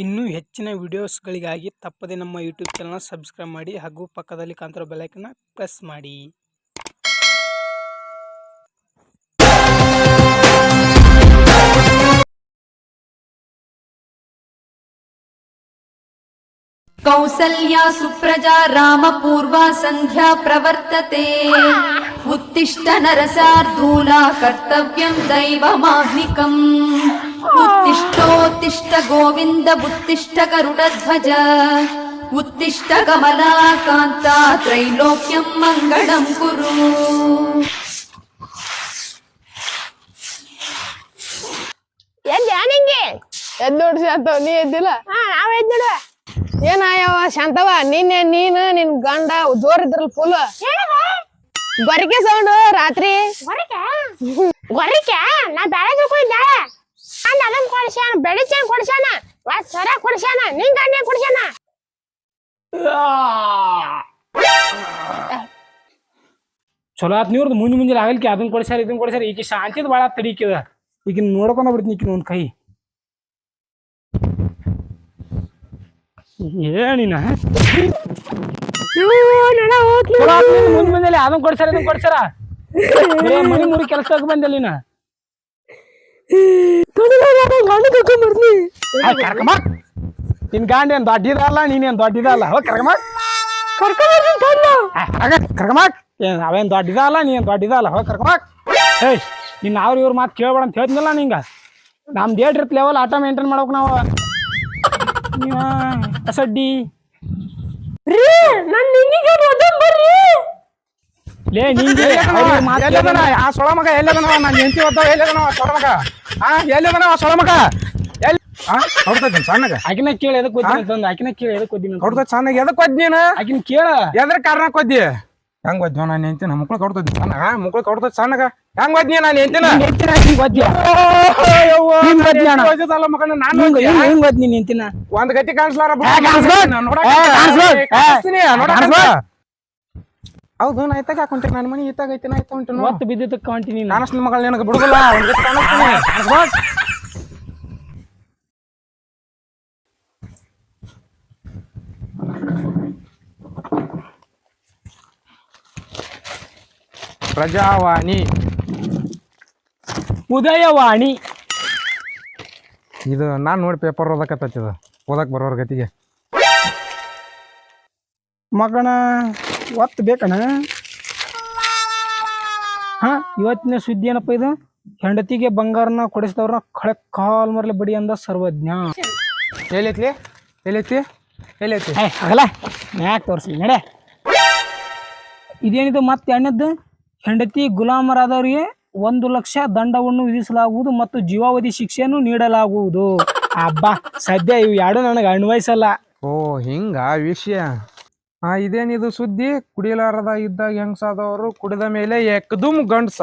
ಇನ್ನು ಹೆಚ್ಚಿನ ವಿಡಿಯೋಸ್ಗಳಿಗಾಗಿ ತಪ್ಪದೆ ನಮ್ಮ ಯೂಟ್ಯೂಬ್ ಚಾನಲ್ನ ಸಬ್ಸ್ಕ್ರೈಬ್ ಮಾಡಿ ಹಾಗೂ ಪಕ್ಕದಲ್ಲಿ ಕಾಂತರೋ ಬೆಲೈಕನ್ನ ಪ್ರೆಸ್ ಮಾಡಿ. ಕೌಸಲ್ಯ ಸುಪ್ರಜಾ ರಾಮ ಪೂರ್ವ ಸಂಧ್ಯಾ ಪ್ರವರ್ತತೆ. ಉತ್ತಿಷ್ಟ ನರಸಾರ್ಧೂಲ ಕರ್ತವ್ಯಂ ದೈವಮಾಹ್ನಿಕಂ उत्तिष्ठोत्तिष्ठ गोविन्द उत्तिष्ठ गरुडध्वज उत्तिष्ठ कमलाकान्ता त्रैलोक्यम् मङ्गलम् कुरु ಎಲ್ಲಿ ನಿಂಗೆ ಎದ್ದು ನೋಡಿ ಶಾಂತ ನೀ ಎದ್ದಿಲ್ಲ ಹಾ ನಾವ್ ಎದ್ದಿಡ ಏನಾಯವ ಶಾಂತವ ನಿನ್ನೆ ನೀನು ನಿನ್ ಗಂಡ ಜೋರ್ ಇದ್ರಲ್ ಫುಲ್ ಗೊರಕೆ ಸೌಂಡ್ ರಾತ್ರಿ ಗೊರಕೆ ಗೊರಕೆ ನಾ ಬ್ಯಾಳೆ ತಿಳ್ಕೊಂಡಿದ್ದೆ ನಾನು ಅದನ್ನ ಕೊಡ್ಸ್ಯಾನ ಬೆಳಿಗ್ಗೆ ಕೊಡ್ಸ್ಯಾನ ಮತ್ ಸರ ಕೊಡ್ಸ್ಯಾನ ನಿಂಗ ಅಣ್ಣ ಕೊಡ್ಸ್ಯಾನ? ಚಲೋ ಆತ್ ನೀವ್ರದ್ದು ಮುಂಜೆ ಮುಂಜಾನೆ ಆಗಲಿಕ್ಕೆ ಅದನ್ನ ಕೊಡ್ಸ್ಯಾರ ಇದನ್ನ ಕೊಡ್ಸ್ಯಾರ ಈಕಿ ಶಾಂತಿದ ಭಾಳ ತಡೀಕಿದ ಈಗ ನೋಡ್ಕೊಂಡ ಬಿಡ್ತೀನಿ ಈಕಿನ ಒಂದು ಕೈ. ಏನಿನ ಮುಂಜೆ ಮುಂಜಾನೆ ಅದನ್ನ ಕೊಡ್ಸ್ಯಾರ ಇದನ್ನ ಕೊಡ್ಸ್ಯಾರ. ಮನಿ ಮುರಿ ಕೆಲಸಕ್ಕೆ ಬಂದಿಲ್ಲ ಕರ್ಕಮ್ಮ ನಿನ್ ಗಾಂಡಿ ಏನ್ ದೊಡ್ಡಿದಲ್ಲ ನೀನೇನ್ ದೊಡ್ಡಿದಲ್ಲ? ಹೋಗ್ ಕರ್ಕಮ್ಮ ಕರ್ಕಮ್ಮ ಏನ್ ಅವೇನ್ ದೊಡ್ಡಿದಲ್ಲ ನೀನ್ ದೊಡ್ಡಿದಲ್ಲ? ಹೋಗ್ ಕರ್ಕಮ್ಮ ಏಯ್ ನಿನ್ನ ಅವ್ರ ಇವ್ರ ಮಾತು ಕೇಳ್ಬೇಡ ಅಂತ ಹೇಳ್ತಿನಲ್ಲ ನಿಂಗ? ನಮ್ ದೇಡ್ ಇರ್ತ ಲೆವೆಲ್ ಆಟೋ ಮೇಂಟೈನ್ ಮಾಡ್ಬೇಕು ನಾವು. ನೀವ ಕಸಡ್ಡಿ. ನನ್ ನಿಂಗಿಗೆ ಬರ್ರಿ. ಲೇ ನಿಂಗೆ ಮಾತ್ ಎಲ್ಲದನ ಆ ಸೊಳ ಮಗ ಎಲ್ಲದನ ನನ್ನ ಹೆಂಡತಿ ಒದ್ದ ಎಲ್ಲದನ ಆ ಸೊಳ ಮಗ? ಆ ಎಲ್ಲದನ ಆ ಸೊಳ ಮಗ? ಎಲ್ಲಿ? ಆ ಹೊಡ್ತೈತಿ ಸಣ್ಣಗ. ಆಕಿನ ಕೇಳಿ ಎದಕ್ ಓದಿನ ಅಂತಂದ ಆಕಿನ ಕೇಳಿ ಎದಕ್ ಓದಿನ ಅಂತ. ಹೊಡ್ತೈತಿ ಸಣ್ಣಗ. ಎದಕ್ ಕೊದ್ ನೀನು? ಆಕಿನ ಕೇಳ. ಎದ್ರ ಕಾರಣ ಕೊದ್ದಿ? ಹೆಂಗ್ ನಾನು ಹೆಂಡತಿ ನಮ್ಮ ಮಕ್ಳು ಕೊಡ್ತೈತಿ ಸಣ್ಣ ಆ ಮಕ್ಳು ಕೊಡ್ತೈತಿ ಸಣ್ಣಗ. ಹೆಂಗ್ ಒದ್ನಿ ನಾನು ಹೆಂಡತಿನ ನಿಂತಿನ? ಹಿಂಗ್ ಓದ್ಯ. ಹಿಂಗ್ ಒದ್ನಿ ಅಣ್ಣ. ಮಗನ ನಾನು ಹಿಂಗ್ ಹಿಂಗ್ ಹಿಂಗ್ ಓದ್ ನೀನ್ ನಿಂತಿನ? ಒಂದ್ ಗತಿ ಕಾಣಿಸ್ಲಾರ. ಹೌದು ನಾ ಇತ್ತಾಗ ಹಾಕೊಂತೀನಿ ನನ್ನ ಮನೆ ಇತ್ತಾಗ ಐತೆ ನಾ ಇತ್ತ ಮತ್ತೆ ಬಿದ್ದಿದ್ದಕ್ಕೆ ಕಾಣ್ತೀನಿ ನಾನು. ಕಾಣಿಸ್ ಮಗಳು ನಿನಗೆ ಕಾಣಿಸ್ಬೇಕ್. ಪ್ರಜಾವಾಣಿ. ಉದಯವಾಣಿ. ಇದು ನಾನು ನೋಡಿ ಪೇಪರ್ ಓದಕತ್ತೈತಿ ಇದು. ಓದಕ್ ಬರೋರ್ ಗತಿಗೆ. ಮಗನ ಒತ್ತು ಬೇಕಣ ಹಾ ಇವತ್ತಿನ ಸುದ್ದಿ ಏನಪ್ಪ ಇದು? ಹೆಂಡತಿಗೆ ಬಂಗಾರನ ಕೊಡಿಸಿದವ್ರನ್ನ ಕಳೆ ಕಾಲ್ ಮರಲಿ ಬಡಿ ಅಂದ ಸರ್ವಜ್ಞ. ಎಲ್ಲೈತ್ಲಿ? ಎಲ್ಲೈತಿ ಎಲ್ಲೈತಿ ಆಗಲ್ಲ. ಯಾಕೆ ತೋರಿಸ್ಲಿ ನಡೆ. ಇದೇನಿದು ಮತ್ತೆ ಎಣ್ಣದ್ದು? ಹೆಂಡತಿ ಗುಲಾಮರಾದವರಿಗೆ ಒಂದು ಲಕ್ಷ ದಂಡವನ್ನು ವಿಧಿಸಲಾಗುವುದು ಮತ್ತು ಜೀವಾವಧಿ ಶಿಕ್ಷೆಯನ್ನು ನೀಡಲಾಗುವುದು. ಅಬ್ಬಾ ಸದ್ಯ ಇವು ಎರಡು ನನಗೆ ಅನ್ವಯಿಸಲ್ಲ. ಓ ಹಿಂಗ ವಿಷಯ. ಆ ಇದೇನಿದು ಸುದ್ದಿ? ಕುಡಿಲಾರದ ಇದ್ದಾಗ ಹೆಂಗ್ಸಾದವರು? ಕುಡಿದ ಮೇಲೆ ಎಕ್ದುಮ್ ಗಂಡ್ಸ?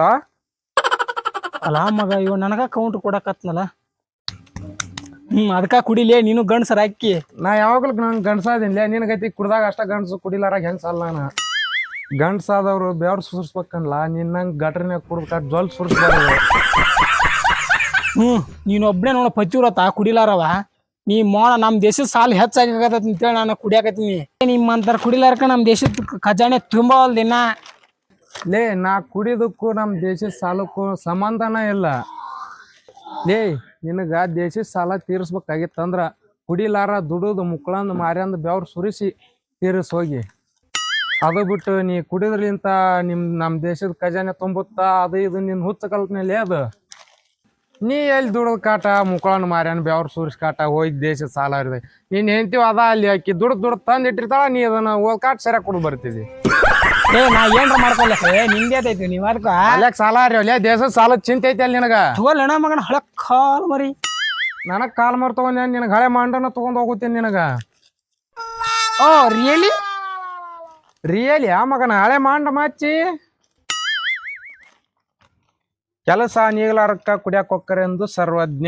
ಅಲ್ಲ ಮಗ ಇವ ನನಗ ಕೌಂಟ್ ಕೊಡಕತ್ನಲ್ಲ. ಹ್ಮ್ ಅದಕ್ಕ ಕುಡಿಲೇ ನೀನು ಗಂಡ್ಸರ ಅಕ್ಕಿ ನಾ ಯಾವಾಗ್ಲೂ ನಂಗೆ ಗಂಡ್ಸಾದಿನ್ಲೆ ನಿನಗೈತಿ ಗತಿ ಕುಡ್ದಾಗ ಅಷ್ಟ ಗಂಡ್ಸು ಕುಡಿಲಾರಾಗ ಹೆಂಗ್ಸಲ್ಲ ನಾ ಗಂಡ್ಸಾದವ್ರು ಬೆವ್ರು ಸುರಿಸ್ಬೇಕನ್ಲ ನಿನ್ನಂಗ್ ಗಟ್ರನ್ಯಾಗ ಕುಡ್ಬೇಕ ಜ್ವಲ್ ಸುರಿಸ್ಬಾರ್ದು ಹ್ಮ್ ನೀನೊಬ್ನೇ ನೋಡ ಪಚ್ಚೂರತ್ತ ಕುಡಿಲಾರವ. ನೀ ಮೋಣ, ನಮ್ ದೇಶದ ಸಾಲ ಹೆಚ್ಚಾಗತ್ತೈತಿ ಅಂತೇಳಿ ನಾನು ಕುಡಿಯಾಕತ್ತೀನಿ. ನಿಮ್ಮಂತರ ಕುಡಿಲಾರ್ಕ ನಮ್ ದೇಶದ ಖಜಾನೆ ತುಂಬವಲ್ ದಿನ ಲೇ, ನಾ ಕುಡಿದಕ್ಕೂ ನಮ್ಮ ದೇಶದ ಸಾಲಕ್ಕೂ ಸಂಬಂಧನ ಇಲ್ಲ. ಲೇ, ನಿನಗ ದೇಶದ ಸಾಲ ತೀರಿಸ್ಬೇಕಾಗಿತ್ತಂದ್ರ ಕುಡಿಲಾರ ದುಡುದು ಮುಕ್ಕಳಂದು ಮಾರ್ಯಂದು ಬೆವ್ರು ಸುರಿಸಿ ತೀರಿಸಿ ಹೋಗಿ. ಅದು ಬಿಟ್ಟು ನೀ ಕುಡಿದ್ರಲಿಂತ ನಿಮ್ ನಮ್ಮ ದೇಶದ ಖಜಾನೆ ತುಂಬುತ್ತಾ, ಅದು ಇದು ನಿನ್ನ ಹುಚ್ಚ ಕಲ್ಪನೆಲೇ ಅದು? ನೀ ಎಲ್ಲಿ ದುಡದ್ ಕಾಟ? ಮುಕ್ಕಳನ್ನ ಮಾರ್ಯಾನ ಬೆವ್ರು ಸೂರಿಸ್ ಕಾಟ ಹೋಯ್ ದೇಶ ಸಾಲ ಇರ್ದೆ ನೀನ್ ಹೆಂಡ್ತಿವ್ ಅದ ಅಲ್ಲಿ ಹಾಕಿ ದುಡ್ದು ದುಡ್ದು ತಂದು ಇಟ್ಟಿರ್ತಾಳ ನೀ ಅದನ್ನ ಓದ್ ಕಾಟ್ ಸರಿಯಾಗಿ ಕೊಡು ಬರ್ತಿದ್ದಿ ಏ ನಾ ಏನ್ರ ಮಾಡ್ಕೊಲ್ಲ ಏ ನಿಂದೇ ಐತಿ ನೀವ್ ಅದಕ್ಕ ಅಲ್ಯಾಕ್ ಸಾಲ ರೀ ಅಲ್ಲೇ ದೇಶದ ಸಾಲದ ಚಿಂತೆ ಐತಿ ಅಲ್ಲಿ ನಿನಗ? ಅಣ್ಣ ಮಗನ ಹಳ ಕಾಲ್ ಮರಿ. ನನಗ್ ಕಾಲ್ ಮರ್ ತಗೊಂಡ್ ನಿನಗ ಹಳೆ ಮಾಂಡನ ತಗೊಂಡ್ ಹೋಗುತ್ತೀನಿ ನಿನಗ? ಓ ರಿಯಲಿ ರಿಯಲಿ ಆ ಮಗನ ಹಳೆ ಮಾಂಡ ಮಚ್ಚಿ ಕೆಲಸ ನೀಗ್ಲಾರಕ್ಕ ಕುಡಿಯಾಕ ಎಂದು ಸರ್ವಜ್ಞ.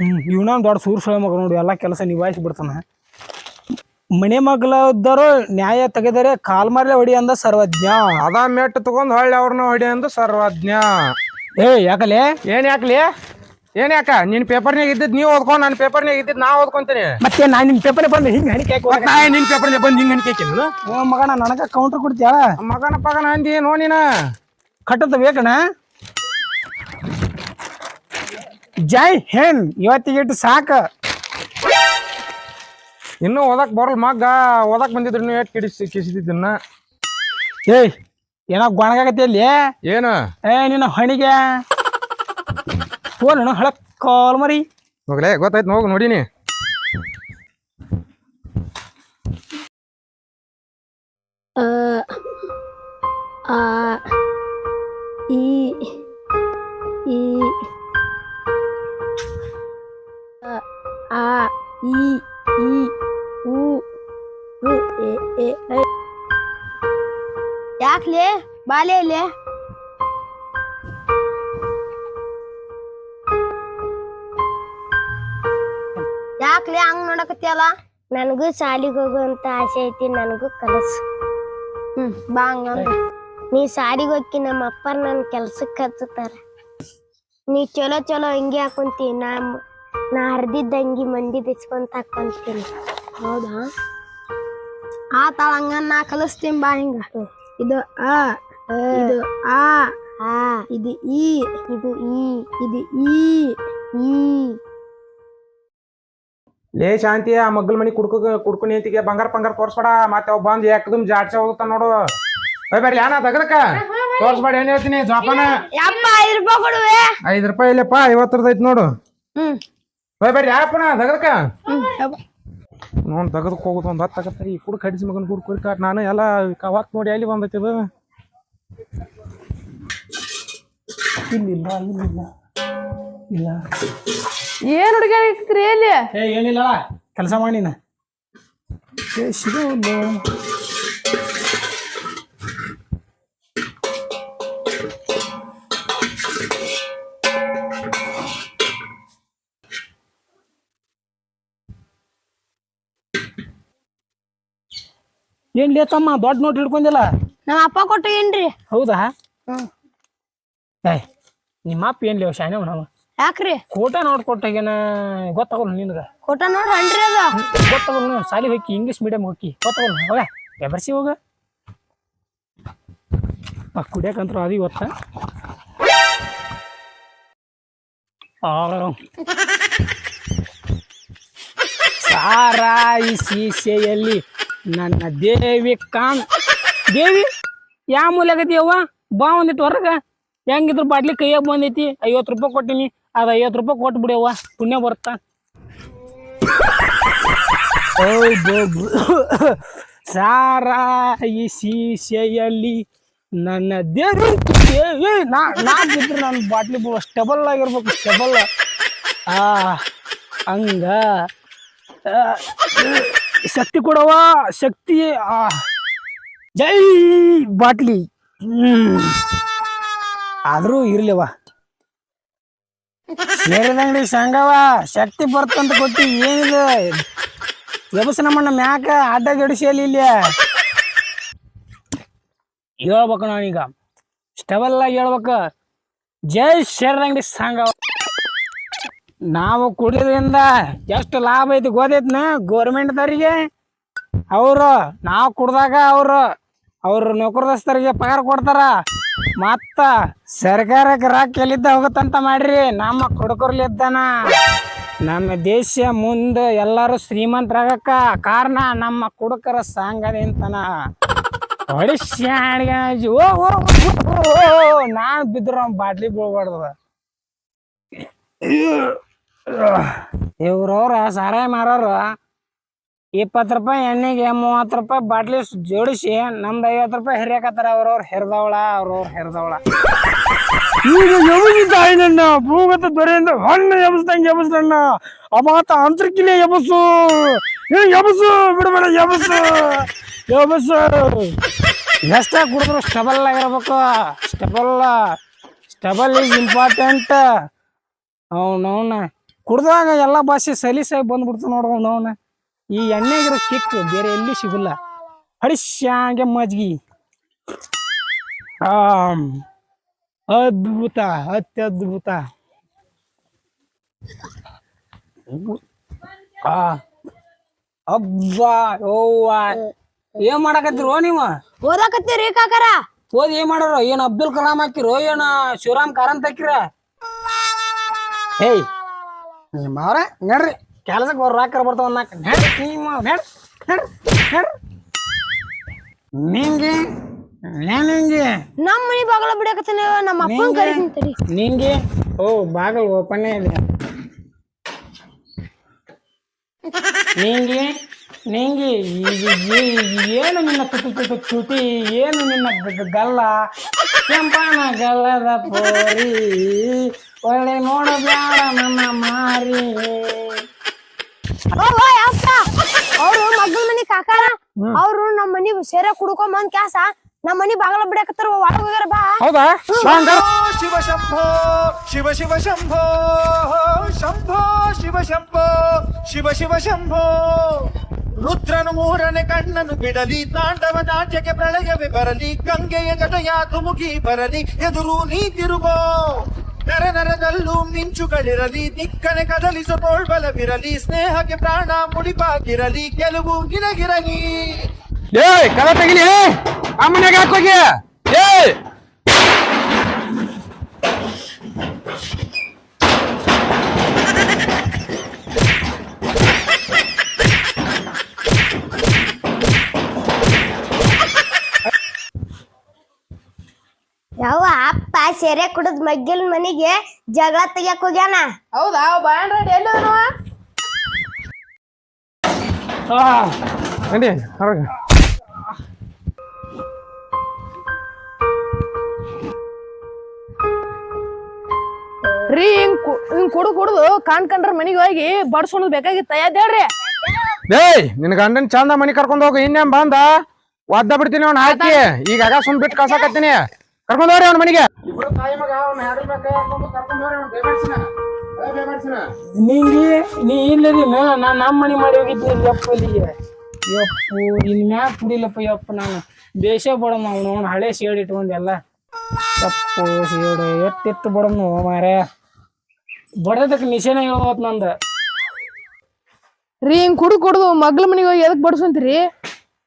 ಹ್ಮ್ ಇವನೊಂದ್ ದೊಡ್ಡ ಸೂರ್ಸ ಮಗ ನೋಡಿ ಎಲ್ಲಾ ಕೆಲಸ ನಿಭಾಯಿಸಿ ಬಿಡ್ತಾನ. ಮನೆ ಮಗ್ಲದವರು ನ್ಯಾಯ ತೆಗೆದರೆ ಕಾಲ್ ಮಾರ್ಲೆ ಹೊಡಿ ಅಂದ ಸರ್ವಜ್ಞ. ಅದ ಮೆಟ್ಟು ತಗೊಂಡ್ ಹೊಳ್ಳಿ ಅವ್ರನ್ನ ಹೊಡಿ ಎಂದು ಸರ್ವಜ್ಞ. ಏ ಯಾಕಲೆ? ಏನ್ ಯಾಕ್ಲಿ? ಏನ್ ಯಾಕ? ನಿನ್ ಪೇಪರ್ನಾಗ ಇದ್ದಿದ್ ನೀವ್ ಓದ್ಕೊಂಡ್ ನನ್ನ ಪೇಪರ್ನಾಗ ಇದ್ದಿದ್ ನಾ ಓದ್ಕೊಂತೀನಿ. ಮತ್ತೆ ನಾ ನಿನ್ ಪೇಪರ್ ಬಂದು ಹಿಂಗೆ ಹಣಿಕೆ ಮತ್ತ್ ನಾ ಏನ್ ನಿನ್ ಪೇಪರ್ನಾಗ ಬಂದ್ ಹಿಂಗ್ ಅನ್ಕೇಕಿನ ಓ ಮಗನ ನನಗ ಕೌಂಟರ್ ಕೊಡ್ತೀಯ ಮಗನ ಪಗನ ಅಂದಿ ನೋ ನೀನ? ಕಟ್ಟದ ಬೇಕಣ ಜೈ ಹೆಣ್ ಇವತ್ತಿಗೆ ಇಟ್ಟು ಸಾಕ. ಇನ್ನೂ ಓದಕ್ ಬರಲ್ ಮಗ್ಗ. ಓದಕ್ ಬಂದಿದ್ರು ಏಟ್ ಎಷ್ಟು ಕಿಡಿಸಿ ಕಿಸಿದಿದ್ದನ್ನ? ಏಯ್ ಏನೋ ಗೊಣಗಾಗತ್ತೆ ಅಲ್ಲಿ ಏನು? ಏ ನಿನ್ನ ಹಣಿಗೆ. ಅಣ್ಣ ಹಳ ಕಾಲ್ ಮರಿ. ಹೋಗ್ಲೇ ಗೊತ್ತಾಯ್ತು ಹೋಗ್ ನೋಡಿನಿ. ಆ ಈ ಈ ಆ ಇ ಈ ಉ ಉ, ಎ ಎ ಐ ಯಾಕ್ಲೆ ಬಾಲೆ ಇಲ್ಲೇ ಯಾಕ್ಲೆ ಹಂಗ್ ನೋಡಕತ್ತಿಯಲ್ಲ ನನಗೂ ಶಾಲಿಗೆ ಹೋಗುವಂತ ಆಸೆ ಐತಿ ನನಗೂ ಕಲಸು. ಹ್ಮ್ ಬಾ ಹಂಗಂದ್ರ ನೀ ಸಾರಿಗೆ ಹೋಗಿ ನಮ್ಮ ಅಪ್ಪ ನನ್ ಕೆಲ್ಸಕ್ಕೆ ಹಚ್ಚುತ್ತಾರ ನೀ ಚಲೋ ಚಲೋ ಹಿಂಗೆ ಹಾಕೊಂತಿ ನಮ್ಮ ನಾ ಹರಿದಿದ್ದ ಅಂಗಿ ಮಂದಿ ಬಿಚ್ಕೊಂತ ಹಾಕೊಂತೀನಿ. ಹೌದಾ? ಆ ತಾಳ ಹಂಗ ನಾ ಕಲಿಸ್ತೀನಿ ಬಾ ಹಿಂಗ. ಇದು ಆ ಇದು ಆ ಆ. ಇದು ಈ ಇದು ಈ. ಇದು ಈ ಈ. ಲೇ ಶಾಂತಿ ಆ ಮಗ್ಗಲ್ ಮನಿ ಕುಡ್ಕೊ ಕುಡ್ಕು ನಿಂತಿಗೆ ಬಂಗಾರ ಬಂಗಾರ ತೋರ್ಸ್ಬೇಡ. ಮತ್ತೆ ಅವ್ ಬಂದ್ ಯಾಕದಮ್ ಜಾಡ್ಸ ಹೋಗುತ್ತ ನೋಡು. ಹೋಯ್ ಬರ್ಲಿ ಯಾನ ತಗದಕ್ಕ ತೋರ್ಸ್ಬೇಡ ಏನ್ ಹೇಳ್ತೀನಿ ಜೋಪಾನ? ಯಪ್ಪ ಐದು ರೂಪಾಯಿ ಕೊಡುವೆ. ಐದ್ ರೂಪಾಯಿ ಇಲ್ಲಪ್ಪ ಐವತ್ತರದ ಐತಿ ನೋಡು. ಹ್ಮ್. ತಗದಕ್ಕ ಹ್ಮ್ ಯಪ್ಪ. ನೋಡ್ ತಗದಕ್ ಹೋಗುದು ಒಂದ್ ಹತ್ತು ತಗತ್ತ ಈ ಕುಡ್ ಕಡಿಸಿ ಮಗನ್ ಕುಡ್ ಕುರಿ ಕಾಟ್ ನಾನು ಎಲ್ಲ ಕವಾಕ್ ನೋಡಿ ಅಲ್ಲಿ ಬಂದೈತಿ ಇದು? ಇಲ್ಲಿಲ್ಲ ಇಲ್ಲಿಲ್ಲ. ಇಲ್ಲ. ಏನ್ ಹುಡುಗ ಎಲ್ಲಿ ಏ ಏನಿಲ್ಲ ಕೆಲಸ ಮಾಡಿನ ಸಿಗೋಲ್ಲ. ಏನ್ ತಮ್ಮ ದೊಡ್ಡ ನೋಟ್ ಹಿಡ್ಕೊಂಡಿಲ್ಲ? ನಮ್ಮ ಅಪ್ಪ ಕೊಟ್ಟು ಏನ್ರಿ? ಹೌದಾ? ಹ್ಮ್. ಏ ನಿಮ್ಮ ಅಪ್ಪ ಏನ್ ಅವ ಶಾನೆ ನಾವು ಯಾಕ್ರಿ? ಕೋಟ ನೋಟ್ ಕೊಟ್ಟಾಗೇನ ಗೊತ್ತಾಗಲ್ಲ ನಿನಗ? ಕೊಟ್ಟ ನೋಡ್ರಿ ಹಂಡ್ರಿ ಅದು. ಗೊತ್ತಾಗಲ್ಲ ಸಾಲಿ ಹೋಗಿ ಇಂಗ್ಲಿಷ್ ಮೀಡಿಯಂ ಹೋಗಿ ಗೊತ್ತಾಗಲ್ಲ ಹೋಗ ಎಬರ್ಸಿ ಹೋಗ. ಕುಡಿಯಕಂತ್ರ ಅದು ಇವತ್ತ. ಸಾರಾಯಿ ಸೀಸೆಯಲ್ಲಿ ನನ್ನ ದೇವಿ ಕಾಣ್ ದೇವಿ ಯಾವ ಮೂಲೆಗತಿಯವ್ವ ಬಾ ಒಂದಿಟ್ಟು ಹೊರಗ. ಹೆಂಗಿದ್ರು ಬಾಟ್ಲಿ ಕೈಯಾಗ ಬಂದೈತಿ. ಐವತ್ತು ರೂಪಾಯಿ ಕೊಟ್ಟಿನಿ. ಅದು ಐವತ್ತು ರೂಪಾಯಿ ಕೊಟ್ಟು ಬಿಡಿಯವ್ವ ಪುಣ್ಯ ಬರುತ್ತಾ ಸಾರ ಸಾರಾಯಿ ಸೀಸೆಯಲ್ಲಿ ನನ್ನ ದೇವಿ ದೇವಿ. ನಾ ನಾ ಬಿದ್ರೆ ನನ್ನ ಬಾಟ್ಲಿ ಸ್ಟೆಬಲ್ ಆಗಿರ್ಬೇಕು ಸ್ಟೆಬಲ್. ಆ ಹಂಗ. ಶಕ್ತಿ ಕೊಡವ ಶಕ್ತಿ ಜೈ ಬಾಟ್ಲಿ. ಆದರೂ ಇರ್ಲಿವ ಸೇರಿದಂಗಡಿ ಸಂಗವ ಶಕ್ತಿ ಬರ್ತಂತ ಕೊಟ್ಟಿ ಏನಿದೆ? ಎಬಸ ನಮ್ಮಣ್ಣ ಮ್ಯಾಕ ಅಡ್ಡ ಗಡಿಸಿಯಲ್ಲಿ ಇಲ್ಲಿ. ಹೇಳ್ಬೇಕು ನಾನೀಗ. ಸ್ಟೆಬಲ್ ಹೇಳ್ಬೇಕು. ಜೈ ಶೇರ್ದಂಗಡಿ ಸಂಘ ನಾವು ಕುಡಿಯೋದ್ರಿಂದ ಎಷ್ಟು ಲಾಭ ಐತಿ ಗೊತ್ತೈತ್ನ? ಗೋರ್ಮೆಂಟ್ದವ್ರಿಗೆ? ಅವರು, ನಾವು ಕುಡ್ದಾಗ ಅವರು, ಅವ್ರ ನೌಕರದಸ್ತರಿಗೆ ಪಗಾರ ಕೊಡ್ತಾರ. ಮತ್ತ ಸರ್ಕಾರಕ್ಕೆ ರೊಕ್ಕ ಎಲ್ಲಿದ್ದ ಹೋಗುತ್ತಂತ ಮಾಡ್ರಿ. ನಮ್ಮ ಕುಡುಕರ್ಲಿದ್ದಾನ ನಮ್ಮ ದೇಶ ಮುಂದೆ ಎಲ್ಲರೂ ಶ್ರೀಮಂತರಾಗಕ್ಕ ಕಾರಣ ನಮ್ಮ ಕುಡುಕರ ಸಂಘದಿಂತನ ಹೊಡಿಸ್ಯಾಣಿಗೆ ಓ ಓ ನಾನು ಬಿದ್ರ ಬಾಟ್ಲಿ ಬೀಳ್ಬಾರ್ದು. ಇವ್ರವ್ರ ಸಾರಾಯಿ ಮಾರೋರು ಇಪ್ಪತ್ತು ರೂಪಾಯಿ ಎಣ್ಣೆಗೆ ಮೂವತ್ತು ರೂಪಾಯಿ ಬಾಟ್ಲಿ ಜೋಡಿಸಿ ನಮ್ದು ಐವತ್ತು ರೂಪಾಯಿ ಹಿರಿಯಾಕತ್ತಾರ ಅವ್ರವ್ರ ಹೆರ್ದವಳ ಅವ್ರವ್ರ ಹೆರ್ದವಳ. ಈಗ ಎಬಸಿದ್ದಾಯಿ ನನ್ನ ಭೂಗತ ದೊರೆಯಿಂದ ಹಣ್ಣು ಎಬಸ್ದಂಗೆ ಎಬಸ್ದಣ್ಣ ಅಮಾತ ಅಂತರ್ಕಿಲೆ ಎಬಸು ಎಬಸು ಬಿಡಬೇಡ ಎಬಸು ಎಬಸು ಎಷ್ಟೇ ಕುಡಿದ್ರು ಸ್ಟಬಲ್ ಆಗಿರ್ಬೇಕು ಸ್ಟಬಲ್ ಸ್ಟಬಲ್ ಈಸ್ ಇಂಪಾರ್ಟೆಂಟ್ ಅವನವನ ಕುಡ್ದಾಗ ಎಲ್ಲ ಭಾಷೆ ಸಲೀಸಾಗಿ ಬಂದ್ಬಿಡ್ತು ನೋಡು ಅವನವನ ಈ ಎಣ್ಣೆಗಿರೋ ಕಿಕ್ ಬೇರೆ ಎಲ್ಲಿ ಸಿಗಲ್ಲ. ಹಡಿಶ್ಯಾಂಗೆ ಮಜ್ಗಿ. ಅದ್ಭುತ ಅತ್ಯದ್ಭುತ. ಆ. ಅಬ್ಬಾ ಯವ್ವ ಏನ್ ಮಾಡಕತ್ತಿರೋ ನೀವು? ಓದಾಕತ್ತೀರಿ ಕಾಕರ? ಓದಿ ಏನ್ ಮಾಡೋರು? ಏನ್ ಅಬ್ದುಲ್ ಕಲಾಂ ಹಾಕಿರೋ? ಏನ ಶಿವರಾಮ್ ಕಾರಂತ್ ಹಾಕಿರ? ಹೇಯ್ ನಿಮ್ಮ ಅವ್ರ ನಡ್ರಿ. ಕೆಲಸಕ್ಕೆ ಬರೋ ರಾಕರ್ ಬರ್ತಾವ ನಾಕ್ ನಡ್ ನಿಮ್ಮ ನಡ್ ನಡ್ ನಡ್ ನಿಂಗೆ ನಿಂಗೆ ನಮ್ಮ ಮನಿ ಬಾಗಲ ಬಿಡಕತ್ತಾನ ನಮ್ಮ ಅಪ್ಪನ್ ಕರಿತೀನಿ ತಡಿ. ನಿಂಗೆ. ಓ ಬಾಗಲ್ ಓಪನ್ ಇದೆ. ನಿಂಗೆ ನಿಂಗೆ. ಏನು ನಿನ್ನ ತುಟಿ ತುಟಿ ತುಟಿ ಏನು ನಿನ್ನ ಗಲ್ಲ? ಕೆಂಪನ ಗಲ್ಲದ ಪೋರಿ. ಒಳ್ಳೆ ನಮ್ಮ ನನ್ನ ಮಾರಿ. ಅವ್ರು ಮಗ್ಗಲ್ ಮನಿ ಕಾಕಾರ ಅವ್ರು ನಮ್ಮ ಮನಿ ಸೇರ ಕುಡ್ಕೊಂಡ್ ಬಂದ್ ಕ್ಯಾಸ ನಮ್ಮ ಮನಿ ಬಾಗಲ ಬಿಡಕತ್ತಾರ ಒಳಗ್ ಹೋಗ್ಯಾರ ಬಾ. ಹೌದಾ? ಶಿವ ಶಂಭೋ ಶಿವ ಶಿವ ಶಂಭೋ ಶಂಭೋ ಶಿವ ಶಂಭೋ ಶಿವ ಶಿವ ಶಂಭೋ. ರುದ್ರನು ಮೂರನೇ ಕಣ್ಣನು ಬಿಡಲಿ ತಾಂಡವ ನಾಟ್ಯಕ್ಕೆ ಪ್ರಳಯವೇ ಬರಲಿ ಗಂಗೆಯ ಜಟಯ ತುಮುಕಿ ಬರಲಿ ಎದುರು ನೀ ತಿರುಗೋ ನರ ನರದಲ್ಲೂ ಮಿಂಚುಗಳಿರಲಿ, ದಿಕ್ಕನೆ ಕದಲಿಸೋ ತೋಳ್ಬಲವಿರಲಿ ಸ್ನೇಹಕ್ಕೆ ಪ್ರಾಣ ಮುಡಿಪಾಗಿರಲಿ ಕೆಲವು ಗಿರಗಿರಲಿ. ಏಯ್, ಕಲ ತೆಗಿಲಿ ಆ ಹಾಕೋಗಿ ಏಯ್ ಯಾವ ಸೆರೆ ಕುಡದ್ ಮಗ್ಗಿಲ್ ಮನಿಗೆ ಜಗಳ ತೆಗಿಯಕ್ ಹೋಗ್ಯಾನ? ಹೌದಾ? ರೆಡಿ ಎಲ್ಲಿ? ನಡಿ ಹೊರಗೆ. ರೀ ಹಿಂಗ್ ಕು- ಹಿಂಗ್ ಕುಡು ಕುಡ್ದು ಕಾಣ್ ಕಂಡ್ರ ಮನಿಗೆ ಹೋಗಿ ಬಡ್ಸೋಣದ್ ಬೇಕಾಗಿತ್ತ ಹೇಳ್ರಿ ಏಯ್ ನಿನ್ ಗಂಡನ್ ಚಂದ ಮನಿ ಕರ್ಕೊಂಡ್ ಹೋಗು ಇನ್ನೇನ್ ಬಂದ? ಒದ್ದ ಬಿಡ್ತೀನಿ ಅವ್ನ ಹಾಕಿ. ಈಗ ಸುಮ್ ಬಿಟ್ಟು ಕಳ್ಸಾಕತ್ತೀನಿ. ಕರ್ಕೊಂಡ್ ಹೋಗ್ರಿ ಅವ್ನ ಮನಿಗೆ. ನಿಂಗೆ ನೀ ಇಲ್ಲದಿಲ್ಲ ನಾನು ನಮ್ಮ ಮನೆ ಮಾಡಿ ಹೋಗಿದ್ದೀನಿ ಯಪ್ಪ ಇಲ್ಲಿಗೆ. ಯಪ್ಪು ಇನ್ ಮ್ಯಾಗ ಕುಡಿಲಪ್ಪ ಯಪ್ಪ ನಾನು. ದೇಶ ಬಡ ನಾವು ಅವ್ನು ಹಳೆ ಶೇಡ್ ಇಟ್ಕೊಂಡೆಲ್ಲ. ಯಪ್ಪು ಶೇಡ್ ಎತ್ತಿತ್ತು ಬಡನು ಮಾರ್ಯ ಬಡದಕ್ಕೆ ನಿಶೇನ ಹೇಳ್ಬೋದ್ ನಂದ. ರೀ ಹಿಂಗ್ ಕುಡು ಕುಡ್ದು ಮಗ್ಲ ಮನೆಗೆ ಹೋಗಿ ಎದಕ್ ಬಡ್ಸಂತೀರಿ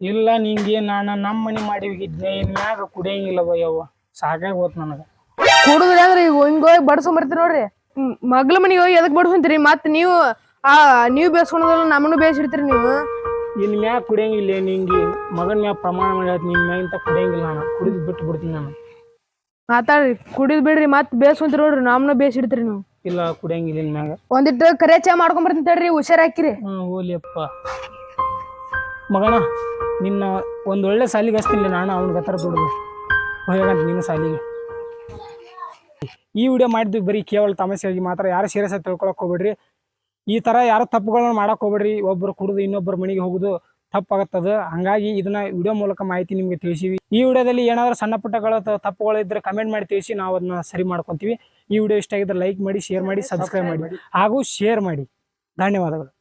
ಇಲ್ಲ ನಿಂಗೆ ನಾನು ನಮ್ಮ ಮನೆ ಮಾಡಿ ಹೋಗಿದ್ದೆ ಇನ್ ಮ್ಯಾಗ ಕುಡಿಯಂಗಿಲ್ಲವ ಯವ್ವ ಸಾಕಾಗಿ ಹೋತ್ ನನಗೆ. ಕುಡುದ್ರಿ ಅಂದ್ರೆ ಈಗ ಹಿಂಗ್ ಹೋಗಿ ಬಡ್ಸ್ಕೊಂಡ್ ಬರ್ತೀರಿ ನೋಡ್ರಿ ಮಗಳ ಮಗ್ಲ ಮನಿಗೆ ಹೋಗಿ ಎದಕ್ ಬಡ್ಸ್ಕೊಂತೀರಿ? ಮತ್ ನೀವು ಆ ನೀವು ಬೇಸ್ಕೊಳೋದಲ್ಲ ನಮ್ಮನ್ನು ಬೇಯಿಸಿಡ್ತೀರಿ ನೀವು? ಇನ್ ಮ್ಯಾಗ ಕುಡಿಯಂಗಿಲ್ಲ ನಿಂಗೆ ಮಗನ ಮ್ಯಾಗ ಪ್ರಮಾಣ ಮಾಡಿ ಹೇಳ್ತೀನಿ ನಿನ್ ಮ್ಯಾಗ ಇಂತ ಕುಡಿಯಂಗಿಲ್ಲ ನಾನು. ಕುಡಿದು ಬಿಟ್ಟು ಬಿಡ್ತೀನಿ ನಾನು. ಮಾತಾಡ್ರಿ ಕುಡಿದ್ ಬಿಡ್ರಿ ಮತ್ ಬೇಸ್ಕೊಂತೀರಿ ನೋಡ್ರಿ ನಮ್ಮನ್ನು ಬೇಯಿಸಿಡ್ತೀರಿ ನೀವು. ಇಲ್ಲ ಕುಡಿಯಂಗಿಲ್ಲ ಇನ್ ಮ್ಯಾಗ. ಒಂದಿಟ್ಟು ಕರೆ ಚಾ ಮಾಡ್ಕೊಂಡ್ ಬರ್ತೀನಿ ತಡ್ರಿ ಹುಷಾರ್ ಹಾಕಿರಿ. ಓಲಿಯಪ್ಪ ಹೋಲಿಯಪ್ಪ ಮಗನ ನಿನ್ನ ಒಂದು ಒಳ್ಳೆ ಸಾಲಿಗೆ ಹಚ್ತೀನಿ ನಾನು ಅವ್ನಿಗೆ ಹತ್ರ ದುಡ್ದು ಹೋಗಂತ ನಿನ್ನ ಸಾಲಿಗೆ. ಈ ವಿಡಿಯೋ ಮಾಡಿದ್ವಿ ಬರೀ ಕೇವಲ ತಮಾಷೆಯಾಗಿ ಮಾತ್ರ. ಯಾರು ಸೀರಿಯಸ್ ಆಗಿ ತಿಳ್ಕೊಳಕ್ ಹೋಗ್ಬೇಡ್ರಿ. ಈ ಥರ ಯಾರು ತಪ್ಪುಗಳನ್ನ ಮಾಡಕ್ ಹೋಗ್ಬೇಡ್ರಿ. ಒಬ್ಬರು ಕುಡಿದು ಇನ್ನೊಬ್ಬರು ಮನೆಗೆ ಹೋಗುದು ತಪ್ಪಾಗತ್ತದ. ಹಂಗಾಗಿ ಇದನ್ನ ವಿಡಿಯೋ ಮೂಲಕ ಮಾಹಿತಿ ನಿಮಗೆ ತಿಳಿಸಿವಿ. ಈ ವಿಡಿಯೋದಲ್ಲಿ ಏನಾದರೂ ಸಣ್ಣ ಪುಟ್ಟಗಳ ತಪ್ಪುಗಳು ಇದ್ರೆ ಕಮೆಂಟ್ ಮಾಡಿ ತಿಳಿಸಿ ನಾವು ಅದನ್ನ ಸರಿ ಮಾಡ್ಕೊಂತೀವಿ. ಈ ವಿಡಿಯೋ ಇಷ್ಟ ಆಗಿದ್ರೆ ಲೈಕ್ ಮಾಡಿ ಶೇರ್ ಮಾಡಿ ಸಬ್ಸ್ಕ್ರೈಬ್ ಮಾಡಿ. ಹಾಗೂ ಶೇರ್ ಮಾಡಿ. ಧನ್ಯವಾದಗಳು.